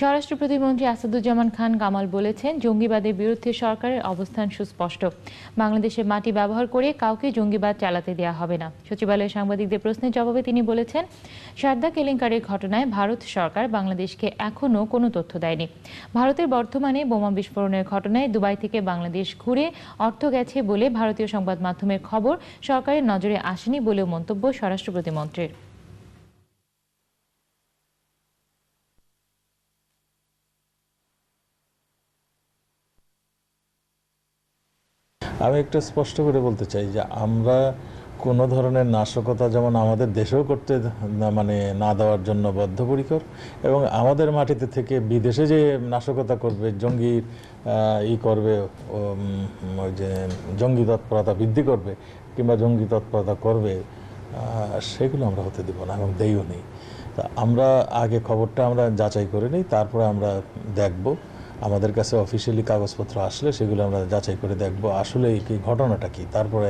স্বরাষ্ট্র প্রতিমন্ত্রী আসাদুজ্জামান খান কামাল বলেছেন, জঙ্গিবাদের বিরুদ্ধে সরকারের অবস্থান সুস্পষ্ট। বাংলাদেশের মাটি ব্যবহার করে কাউকে জঙ্গিবাদ চালাতে দেওয়া হবে না। সচিবালয়ে সাংবাদিকদের প্রশ্নের জবাবে তিনি বলেছেন, সারদা কেলেঙ্কারের ঘটনায় ভারত সরকার বাংলাদেশকে এখনও কোনো তথ্য দেয়নি। ভারতের বর্তমানে বোমা বিস্ফোরণের ঘটনায় দুবাই থেকে বাংলাদেশ ঘুরে অর্থ গেছে বলে ভারতীয় সংবাদ মাধ্যমের খবর সরকারের নজরে আসেনি বলেও মন্তব্য স্বরাষ্ট্র প্রতিমন্ত্রীর। আমি একটু স্পষ্ট করে বলতে চাই যে আমরা কোনো ধরনের নাশকতা যেমন আমাদের দেশেও করতে মানে না দেওয়ার জন্য বদ্ধপরিকর এবং আমাদের মাটিতে থেকে বিদেশে যে নাশকতা করবে, জঙ্গি ই করবে ওই যে জঙ্গি তৎপরতা বৃদ্ধি করবে কিংবা জঙ্গি তৎপরতা করবে সেগুলো আমরা হতে দেব না এবং দেইও নেই। তা আমরা আগে খবরটা আমরা যাচাই করে নিই, তারপরে আমরা দেখব। আমাদের কাছে অফিসিয়ালি কাগজপত্র আসলে সেগুলো আমরা যাচাই করে দেখব আসলে কি ঘটনাটা কি। তারপরে